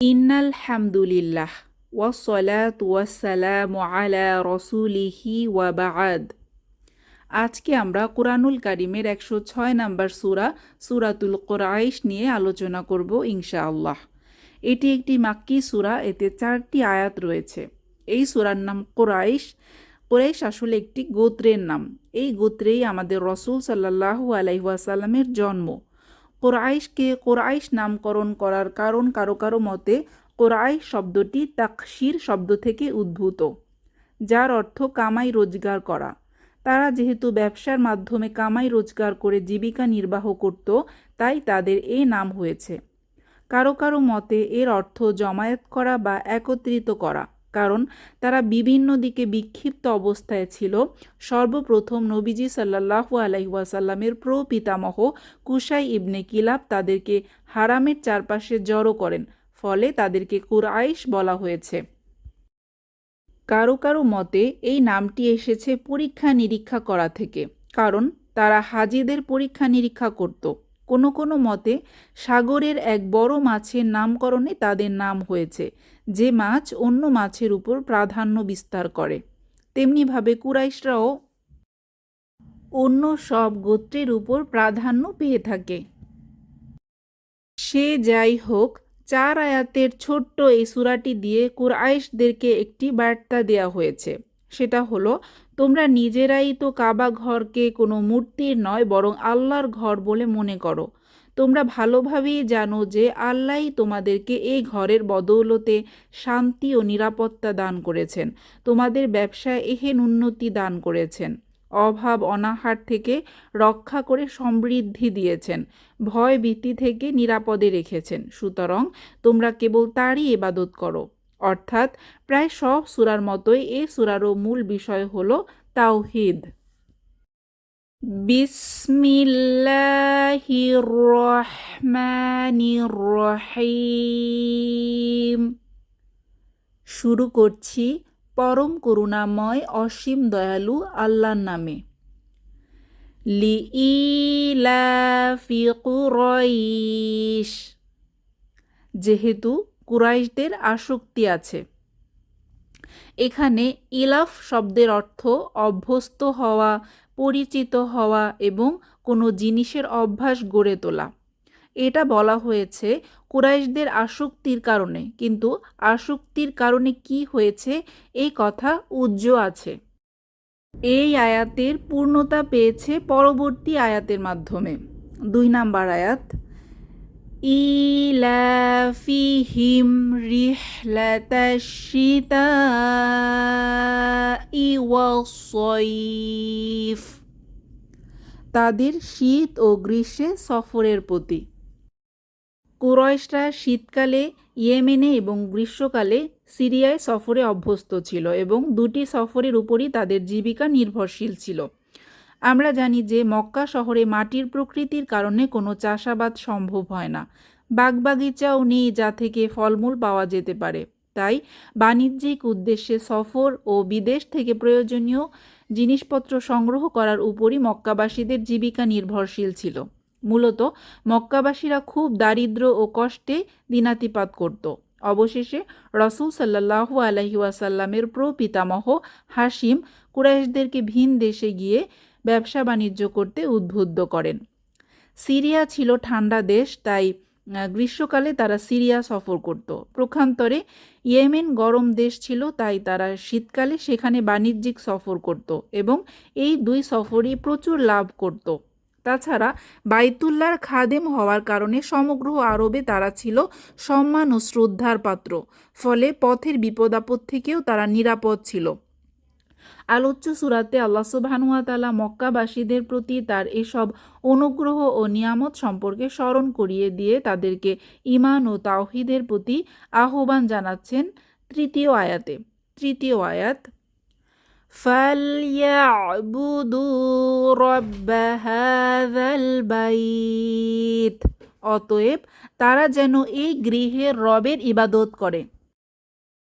ইন্নাল হামদুলিল্লাহ ওয়াসলাত ওয়াসালাম আলা রসুলিহি ওয়া বাআদ আজকে আমরা কোরআনুল কারিমের একশো ছয় নম্বর সুরা, সুরাতুল কোরআইশ নিয়ে আলোচনা করব ইনশাআল্লাহ। এটি একটি মাক্কি সুরা, এতে চারটি আয়াত রয়েছে। এই সুরার নাম কোরাইশ। কোরাইশ আসলে একটি গোত্রের নাম। এই গোত্রেই আমাদের রসুল সাল্লাহু আলাইহাসাল্লামের জন্ম। কোরআইশকে কোরআইশ নামকরণ করার কারণ কারও কারও মতে কোরআইশ শব্দটি তাকশির শব্দ থেকে উদ্ভূত, যার অর্থ কামাই রোজগার করা। তারা যেহেতু ব্যবসার মাধ্যমে কামাই রোজগার করে জীবিকা নির্বাহ করত, তাই তাদের এ নাম হয়েছে। কারও কারও মতে এর অর্থ জমায়েত করা বা একত্রিত করা। কারণ তারা বিভিন্ন দিকে বিক্ষিপ্ত অবস্থায় ছিল। সর্বপ্রথম নবীজি সাল্লাহু আলাইসাল্লামের প্রপিতামহ কুশাই ইবনে কিলাব তাদেরকে হারামের চারপাশে জড়ো করেন, ফলে তাদেরকে কুরআইশ বলা হয়েছে। কারও কারও মতে এই নামটি এসেছে পরীক্ষা নিরীক্ষা করা থেকে, কারণ তারা হাজিদের পরীক্ষা নিরীক্ষা করত। কোনো কোনো মতে সাগরের এক বড় মাছের নামকরণে তাদের নাম হয়েছে, যে মাছ অন্য মাছের উপর প্রাধান্য বিস্তার করে। তেমনিভাবে কুরাইশরাও অন্য সব গোত্রের উপর প্রাধান্য পেয়ে থাকে। সে যাই হোক, চার আয়াতের ছোট্ট এই সুরাটি দিয়ে কুরআইশদেরকে একটি বার্তা দেয়া হয়েছে। সেটা হলো তোমরা নিজেরাই তো কাবা ঘরকে কোনো মূর্তির নয়, বরং আল্লাহর ঘর বলে মনে করো। তোমরা ভালোভাবেই জানো যে আল্লাহই তোমাদেরকে এই ঘরের বদৌলতে শান্তি ও নিরাপত্তা দান করেছেন। তোমাদের ব্যবসায় এহেন উন্নতি দান করেছেন। অভাব, অনাহার থেকে রক্ষা করে সমৃদ্ধি দিয়েছেন। ভয় ভীতি থেকে নিরাপদে রেখেছেন। সুতরাং তোমরা কেবল তারই ইবাদত করো। অর্থাৎ প্রায় সব সুরার মতোই এ সুরারও মূল বিষয় হল তাওহিদ। বিসমিল্লাহির রহমানির রহিম। শুরু করছি পরম করুণাময় অসীম দয়ালু আল্লাহর নামে। লি কুরাইশ। যেহেতু কুরাইশদের আসক্তি আছে। এখানে ইলাফ শব্দের অর্থ অভ্যস্ত হওয়া, পরিচিত হওয়া এবং কোনো জিনিসের অভ্যাস গড়ে তোলা। এটা বলা হয়েছে কুরাইশদের আসক্তির কারণে। কিন্তু আসক্তির কারণে কি হয়েছে? এই কথা উজ্জ্ব আছে। এই আয়াতের পূর্ণতা পেয়েছে পরবর্তী আয়াতের মাধ্যমে। দুই নাম্বার আয়াত ইলাফিহিম রিহলাতাশিতা ইওয়াসইফ তাদের শীত ও গ্রীষ্মে সফরের প্রতি। কুরয়শরা শীতকালে ইয়েমেনে এবং গ্রীষ্মকালে সিরিয়ায় সফরে অভ্যস্ত ছিল এবং দুটি সফরের উপরই তাদের জীবিকা নির্ভরশীল ছিল। আমরা জানি যে মক্কা শহরে মাটির প্রকৃতির কারণে কোনো চাষাবাদ সম্ভব হয় না। বাগবাগিচাও নেই যা থেকে ফলমূল পাওয়া যেতে পারে। তাই বাণিজ্যিক উদ্দেশ্যে সফর ও বিদেশ থেকে প্রয়োজনীয় জিনিসপত্র সংগ্রহ করার উপরই মক্কাবাসীদের জীবিকা নির্ভরশীল ছিল। মূলত মক্কাবাসীরা খুব দারিদ্র ও কষ্টে দিনাতিপাত করত। অবশেষে রসুল সাল্লাহু আলহি ওয়াসাল্লামের প্রপিতামহ হাসিম কুরাইশদেরকে ভিন দেশে গিয়ে ব্যবসা বাণিজ্য করতে উদ্বুদ্ধ করেন। সিরিয়া ছিল ঠান্ডা দেশ, তাই গ্রীষ্মকালে তারা সিরিয়া সফর করত। প্রখান্তরে ইয়েমেন গরম দেশ ছিল, তাই তারা শীতকালে সেখানে বাণিজ্যিক সফর করত এবং এই দুই সফরই প্রচুর লাভ করত। তাছাড়া বাইতুল্লার খাদেম হওয়ার কারণে সমগ্র আরবে তারা ছিল সম্মান ও শ্রদ্ধার পাত্র, ফলে পথের বিপদ আপদ থেকেও তারা নিরাপদ ছিল। আলোচ্য সুরাতে আল্লাহ সুবাহানুয়াতালা মক্কাবাসীদের প্রতি তার এসব অনুগ্রহ ও নিয়ামত সম্পর্কে স্মরণ করিয়ে দিয়ে তাদেরকে ইমান ও তাওহিদের প্রতি আহ্বান জানাচ্ছেন তৃতীয় আয়াতে। তৃতীয় আয়াত অতএব তারা যেন এই গৃহের রবের ইবাদত করে।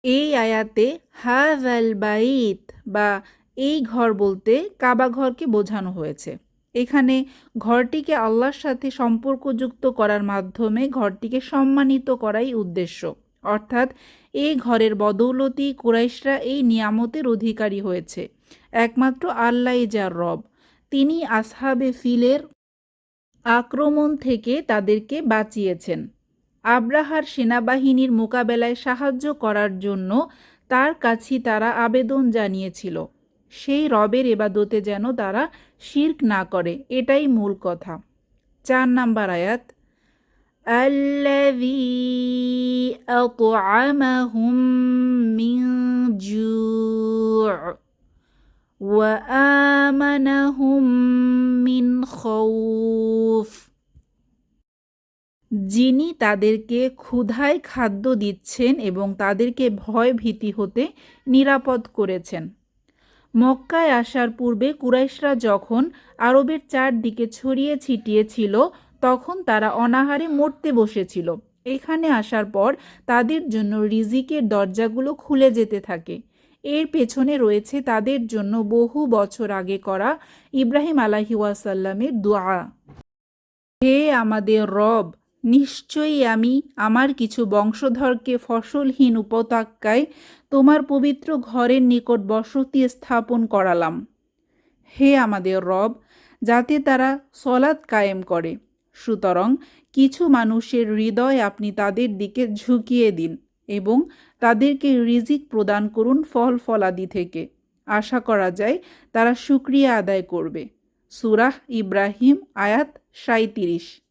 এই আয়াতে হাজাল বাইত বা এই ঘর বলতে কাবা ঘরকে বোঝানো হয়েছে। এখানে ঘরটিকে আল্লাহর সাথে সম্পর্কযুক্ত করার মাধ্যমে ঘরটিকে সম্মানিত করাই উদ্দেশ্য। অর্থাৎ, এই ঘরের বদৌলতি কুরাইশরা এই নিয়ামতের অধিকারী হয়েছে। একমাত্র আল্লাহ যার রব। তিনি আসহাবে ফিলের আক্রমণ থেকে তাদেরকে বাঁচিয়েছেন। আব্রাহার সেনাবাহিনীর মোকাবেলায় সাহায্য করার জন্য তার কাছে তারা আবেদন জানিয়েছিল সেই রবের এবাদতে যেন তারা শির্ক না করে এটাই মূল কথা চার নাম্বার আয়াত الذي أطعمهم من جوع وآمنهم من خوف যিনি তাদেরকে ক্ষুধায় খাদ্য দিচ্ছেন এবং তাদেরকে ভয় ভীতি হতে নিরাপদ করেছেন। মক্কায় আসার পূর্বে কুরাইশরা যখন আরবের চারদিকে ছড়িয়ে ছিটিয়ে ছিল তখন তারা অনাহারে মরতে বসেছিল। এখানে আসার পর তাদের জন্য রিজিকের দরজাগুলো খুলে যেতে থাকে। এর পেছনে রয়েছে তাদের জন্য বহু বছর আগে করা ইব্রাহিম আলাহি ওয়াসাল্লামের দোয়া। হে আমাদের রব নিশ্চয়ই আমি আমার কিছু বংশধরকে ফসলহীন উপত্যকায় তোমার পবিত্র ঘরের নিকট বসতি স্থাপন করালাম। হে আমাদের রব, যাতে তারা সলাৎ কায়েম করে। সুতরাং কিছু মানুষের হৃদয় আপনি তাদের দিকে ঝুঁকিয়ে দিন এবং তাদেরকে রিজিক প্রদান করুন ফল ফলাদি থেকে। আশা করা যায় তারা সুক্রিয়া আদায় করবে। সুরাহ ইব্রাহিম আয়াত সাঁত্রিশ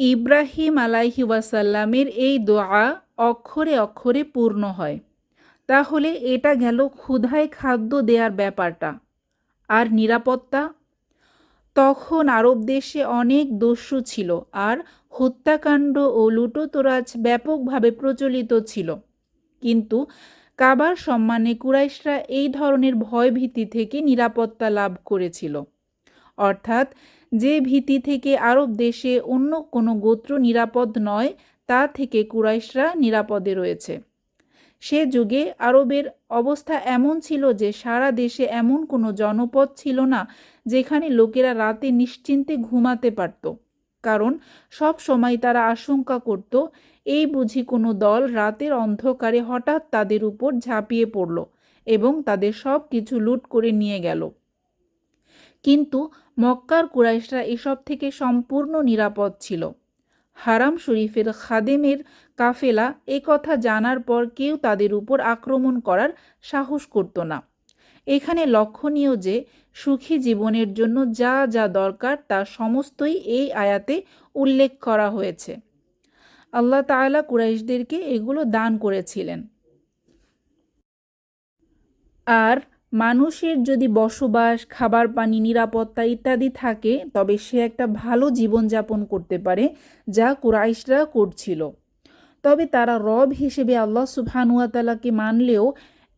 ইব্রাহিম আলাইহি ওয়াসাল্লামের এই দোয়া অক্ষরে অক্ষরে পূর্ণ হয়। তাহলে এটা গেল ক্ষুধায় খাদ্য দেওয়ার ব্যাপারটা। আর নিরাপত্তা? তখন আরব দেশে অনেক দস্যু ছিল আর হত্যাকাণ্ড ও লুটোতরাজ ব্যাপকভাবে প্রচলিত ছিল। কিন্তু কাবার সম্মানে কুরাইশরা এই ধরনের ভয়ভীতি থেকে নিরাপত্তা লাভ করেছিল। অর্থাৎ যে ভীতি থেকে আরব দেশে অন্য কোনো গোত্র নিরাপদ নয়, তা থেকে কুরাইশরা নিরাপদে রয়েছে। সে যুগে আরবের অবস্থা এমন ছিল যে সারা দেশে এমন কোনো জনপদ ছিল না যেখানে লোকেরা রাতে নিশ্চিন্তে ঘুমাতে পারত। কারণ সব সময় তারা আশঙ্কা করত, এই বুঝি কোনো দল রাতের অন্ধকারে হঠাৎ তাদের উপর ঝাঁপিয়ে পড়ল এবং তাদের সব কিছু লুট করে নিয়ে গেল। কিন্তু মক্কার কুরাইশরা এসব থেকে সম্পূর্ণ নিরাপদ ছিল। হারাম শরীফের খাদেমের কাফেলা এ কথা জানার পর কেউ তাদের উপর আক্রমণ করার সাহস করত না। এখানে লক্ষণীয় যে, সুখী জীবনের জন্য যা যা দরকার তা সমস্তই এই আয়াতে উল্লেখ করা হয়েছে। আল্লাহ তাআলা কুরাইশদেরকে এগুলো দান করেছিলেন। আর মানুষের যদি বসবাস, খাবার পানি, নিরাপত্তা ইত্যাদি থাকে, তবে সে একটা ভালো জীবনযাপন করতে পারে, যা কুরাইশরা করছিল। তবে তারা রব হিসেবে আল্লাহ সুবহানুয়াতালাকে মানলেও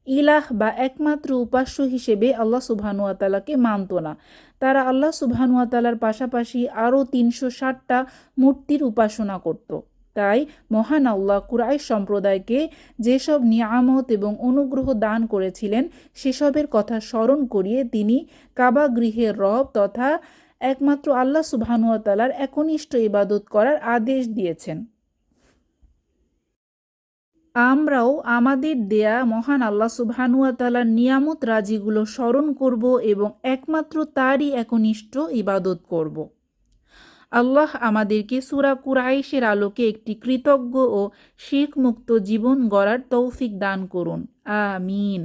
ইলাহ বা একমাত্র উপাস্য হিসেবে আল্লাহ সুবহানুয়াতালাকে মানত না। তারা আল্লাহ সুবহানুয়াতালার পাশাপাশি আরও তিনশো ষাটটা মূর্তির উপাসনা করত। তাই মহান আল্লাহ কুরাই সম্প্রদায়কে যেসব নিয়ামত এবং অনুগ্রহ দান করেছিলেন, সেসবের কথা স্মরণ করিয়ে তিনি কাবা গৃহের রব তথা একমাত্র আল্লাহ সুবহানুয়াতালার একনিষ্ঠ ইবাদত করার আদেশ দিয়েছেন। আমরাও আমাদের দেয়া মহান আল্লাহ সুবহানুয়াতালার নিয়ামত রাজিগুলো স্মরণ করব এবং একমাত্র তারই একনিষ্ঠ ইবাদত করব। আল্লাহ আমাদেরকে সুরা কুরাইশের আলোকে একটি কৃতজ্ঞ ও শিখ মুক্ত জীবন গড়ার তৌফিক দান করুন। আমিন।